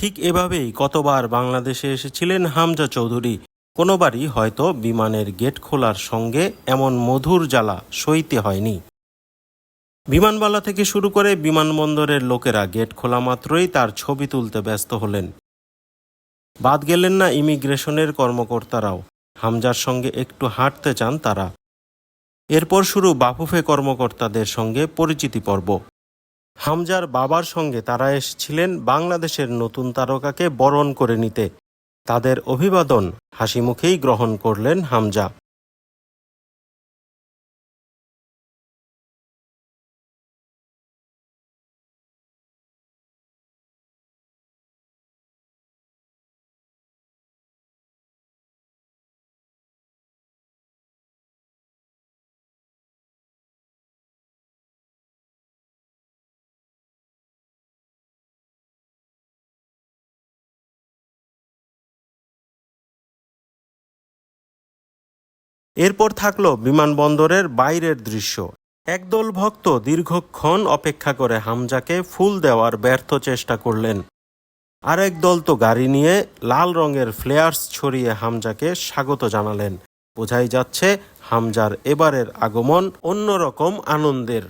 ঠিক এভাবেই কতবার বাংলাদেশে এসেছিলেন হামজা চৌধুরী। কোনোবারই হয়তো বিমানের গেট খোলার সঙ্গে এমন মধুর জ্বালা সইতে হয়নি। বিমানবালা থেকে শুরু করে বিমানবন্দরের লোকেরা গেট খোলা মাত্রই তার ছবি তুলতে ব্যস্ত হলেন। বাদ গেলেন না ইমিগ্রেশনের কর্মকর্তারাও। হামজার সঙ্গে একটু হাঁটতে চান তারা। এরপর শুরু বাফুফে কর্মকর্তাদের সঙ্গে পরিচিতি পর্ব। হামজার বাবার সঙ্গে তারা এসেছিলেন বাংলাদেশের নতুন তারকাকে বরণ করে নিতে। তাদের অভিবাদন হাসিমুখেই গ্রহণ করলেন হামজা। এরপর থাকল বিমানবন্দরের বাইরের দৃশ্য। একদল ভক্ত দীর্ঘক্ষণ অপেক্ষা করে হামজাকে ফুল দেওয়ার ব্যর্থ চেষ্টা করলেন। আরেক দল তো গাড়ি নিয়ে লাল রঙের ফ্লেয়ার্স ছড়িয়ে হামজাকে স্বাগত জানালেন। বোঝাই যাচ্ছে হামজার এবারের আগমন অন্যরকম আনন্দের।